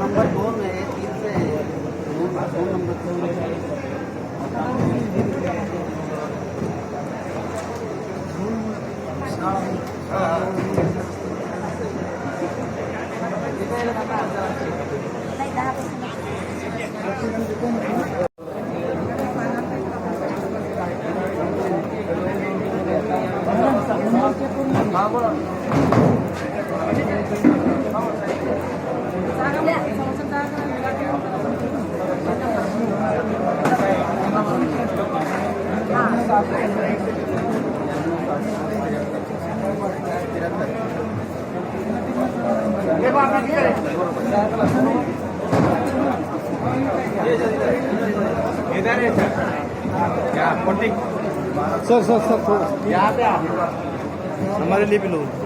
Number दोन आहे तीन आहे दोन दोन नंबर सर सर सर थोड़ा. यहाँ पे आप हमारे लिए भी लो.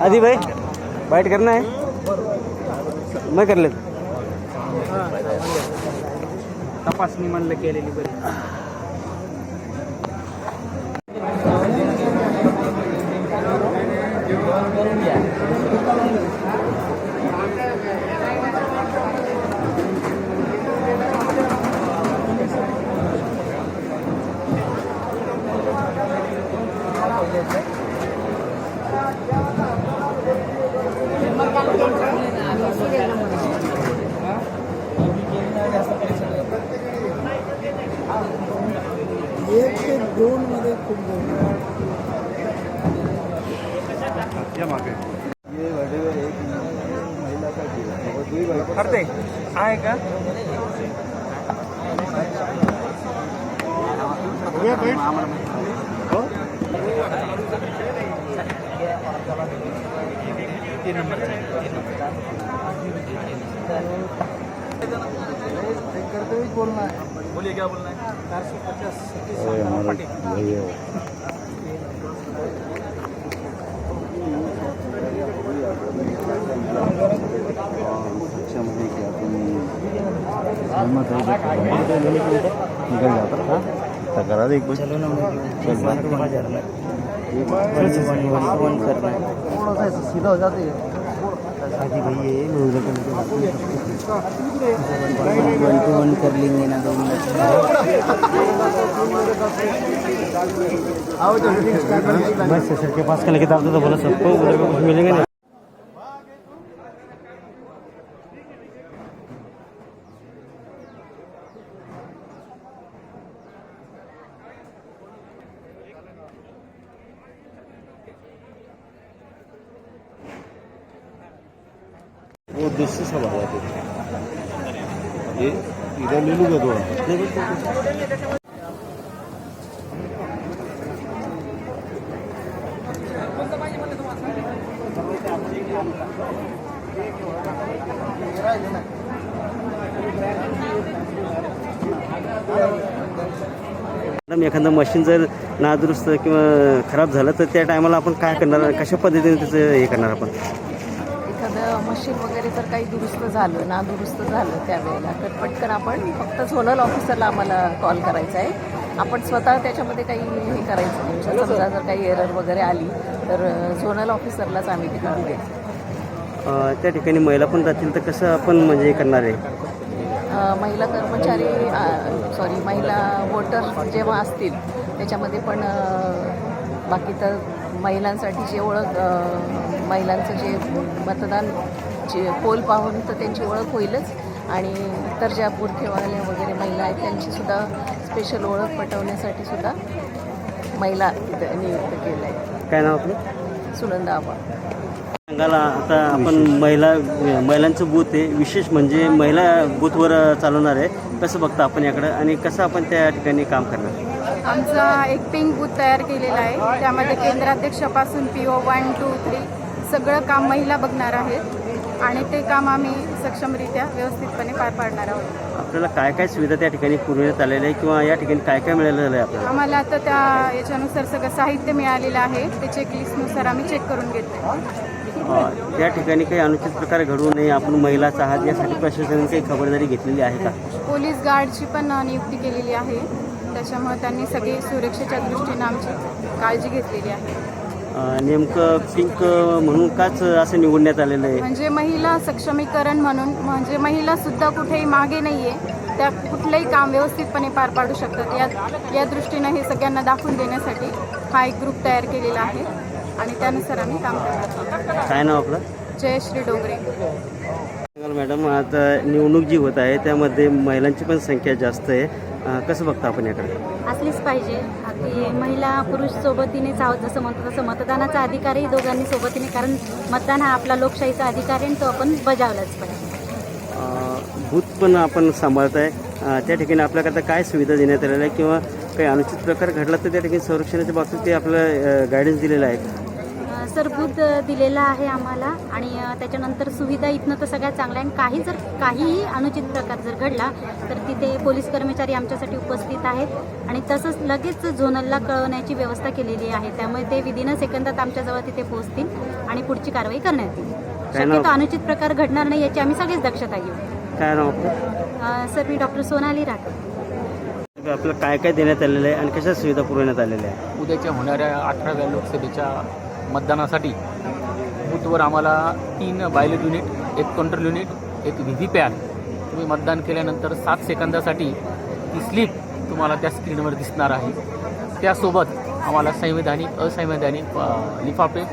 आदि भाई बाइट करना है मैं कर लेता तपासणी म्हणलं केलेली बरी. एक ते दोन मध्ये खूप दोन या मागे. करते आहे. का? बोलिए क्या बोलना है? चार सौ पचास निकल जाता था तकरा एक बार चलो ना थोड़ा सा ऐसे सीधा हो जाते हैं वन टू वन कर लेंगे ना दो मिनट आओ बस सर के पास कल किताब तो बोला सबको उधर को कुछ मिलेंगे नहीं वो हे इधर ले लूँगा थोड़ा मॅडम एखादं मशीन जर नादुरुस्त किंवा खराब झालं तर त्या टायमाला आपण काय करणार? कशा पद्धतीने त्याचं हे करणार आपण? मशीन वगैरे जर काही दुरुस्त झालं ना दुरुस्त झालं त्यावेळेला. तर पटकन आपण फक्त झोनल ऑफिसरला आम्हाला कॉल करायचा आहे. आपण स्वतः त्याच्यामध्ये काही हे करायचं नाही. म्हणजे समजा जर काही एरर वगैरे आली तर झोनल ऑफिसरलाच आम्ही ते करू द्यायचं त्या ठिकाणी महिला पण जातील तर कसं आपण म्हणजे हे करणार आहे? महिला कर्मचारी सॉरी महिला वोटर जेव्हा असतील त्याच्यामध्ये पण बाकी तर महिलांसाठी जे ओळख महिलांचं जे मतदान जे पोल पाहून तर त्यांची ओळख होईलच. आणि इतर ज्या बूथठेवाल्या वगैरे महिला आहेत त्यांची सुद्धा स्पेशल ओळख पटवण्यासाठी सुद्धा महिला तिथं नियुक्त केलं आहे काय नाव आपलं? सुनंदा आबा. सांगायला आता आपण महिला महिलांचं बूथ आहे. विशेष म्हणजे महिला बूथवर चालवणार आहे. कसं बघता आपण याकडं? आणि कसं आपण त्या ठिकाणी काम करणार? आमचा एक पिंक बूथ तयार केलेला आहे. त्यामध्ये केंद्राध्यक्षापासून P O one two three सगळं काम महिला बघणार आहेत. आणि ते काम आम्ही सक्षमरित्या व्यवस्थितपणे पार पाडणार आहोत. आपल्याला काय काय सुविधा त्या ठिकाणी पुरवण्यात आलेल्या आहे किंवा या ठिकाणी काय काय मिळालेलं आहे आपल्याला? आम्हाला आता त्या याच्यानुसार सगळं साहित्य मिळालेलं आहे. ते चेकलिस्टनुसार आम्ही चेक करून घेतो अं, त्या ठिकाणी काही अनुचित प्रकार घडू नये. आपण महिलाच आहात. यासाठी प्रशासनाने काही खबरदारी घेतलेली आहे का? पोलीस गार्डची पण नियुक्ती केलेली आहे. त्याच्यामुळे त्यांनी सगळी सुरक्षेच्या दृष्टीनं आमची काळजी घेतलेली आहे. नेमकं पिंक म्हणून काच असं निवडण्यात आलेलं आहे. म्हणजे महिला सक्षमीकरण म्हणून म्हणजे महिला सुद्धा कुठेही मागे नाही आहे त्या कुठलंही काम व्यवस्थितपणे पार पाडू शकतात. या या दृष्टीनं हे सगळ्यांना दाखवून देण्यासाठी हा एक ग्रुप तयार केलेला आहे. आणि त्यानुसार आम्ही काम करणार काय नाव आपलं? जयश्री डोंगरे. सांगाल मॅडम आता निवडणूक जी होत आहे त्यामध्ये महिलांची पण संख्या जास्त आहे. कसं बघता आपण याकडे? असलीच पाहिजे. अगदी महिला पुरुष सोबतीनेच आहोत जसं म्हणतो तसं मतदानाचा अधिकारही दोघांनी सोबतीने कारण मतदान हा आपला लोकशाहीचा अधिकार आहे आणि तो आपण बजावलाच पाहिजे. बूथ पण आपण सांभाळत आहे त्या ठिकाणी आपल्याकरता काय सुविधा देण्यात आलेल्या आहे किंवा काही अनुचित प्रकार घडला तर त्या ठिकाणी संरक्षणाच्या बाबतीत ते आपलं गायडन्स दिलेलं आहे. अ, सर बुथ दिलेला आहे आम्हाला. आणि त्याच्यानंतर सुविधा इथनं तर सगळ्यात चांगल्या आहे आणि काही जर काहीही अनुचित प्रकार जर घडला तर तिथे पोलीस कर्मचारी आमच्यासाठी उपस्थित आहेत. आणि तसंच लगेच झोनलला कळवण्याची व्यवस्था केलेली आहे. त्यामुळे ते विदिन सेकंदात आमच्याजवळ तिथे पोहोचतील आणि पुढची कारवाई करण्यात येईल? शक्यतो अनुचित प्रकार घडणार नाही याची आम्ही सगळीच दक्षता घेऊ. काय नाव सर मी डॉक्टर सोनाली राठोड. आपलं काय काय देण्यात आलेलं आहे आणि कशा सुविधा पुरवण्यात आलेल्या आहे उद्याच्या होणाऱ्या अठराव्या लोकसभेच्या मतदानासाठी बूथवर आम्हाला तीन बायलेट युनिट एक कंट्रोल युनिट एक व्ही व्ही पॅन. तुम्ही मतदान केल्यानंतर सात सेकंदासाठी ती स्लिप तुम्हाला त्या स्क्रीनवर दिसणार आहे. त्यासोबत आम्हाला संवैधानिक असंवैधानिक लिफाफे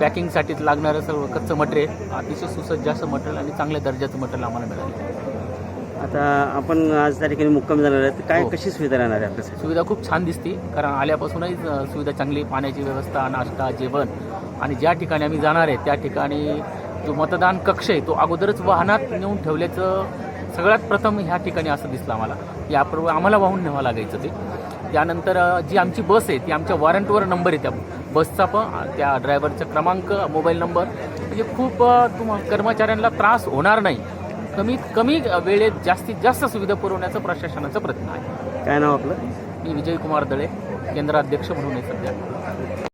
पॅकिंगसाठी लागणारं सर्व कच्चं मटेरियल अतिशय सुसज्ज असं मटेरियल आणि चांगल्या दर्जाचं मटेरियल आम्हाला मिळालं. आता आपण आज त्या ठिकाणी मुक्काम जाणार आहे तर काय हो. कशी सुविधा राहणार आहे आपल्यासाठी? सुविधा खूप छान दिसते कारण आल्यापासूनही सुविधा चांगली पाण्याची व्यवस्था नाश्ता जेवण आणि ज्या ठिकाणी आम्ही जाणार आहे त्या ठिकाणी जो मतदान कक्ष आहे तो अगोदरच वाहनात नेऊन ठेवल्याचं सगळ्यात प्रथम ह्या ठिकाणी असं दिसलं आम्हाला. यापूर्वी आम्हाला वाहून न्यावं लागायचं ते. त्यानंतर जी आमची बस आहे ती आमच्या वॉरंटवर नंबर आहे त्या बसचा पण त्या ड्रायव्हरचा क्रमांक मोबाईल नंबर. म्हणजे खूप अ, तुम कर्मचाऱ्यांना त्रास होणार नाही. कमीत कमी वेळेत जास्तीत जास्त सुविधा पुरवण्याचा प्रशासनाचा प्रयत्न आहे. काय नाव आपलं? मी विजयकुमार दळे केंद्राध्यक्ष म्हणून आहे सध्या.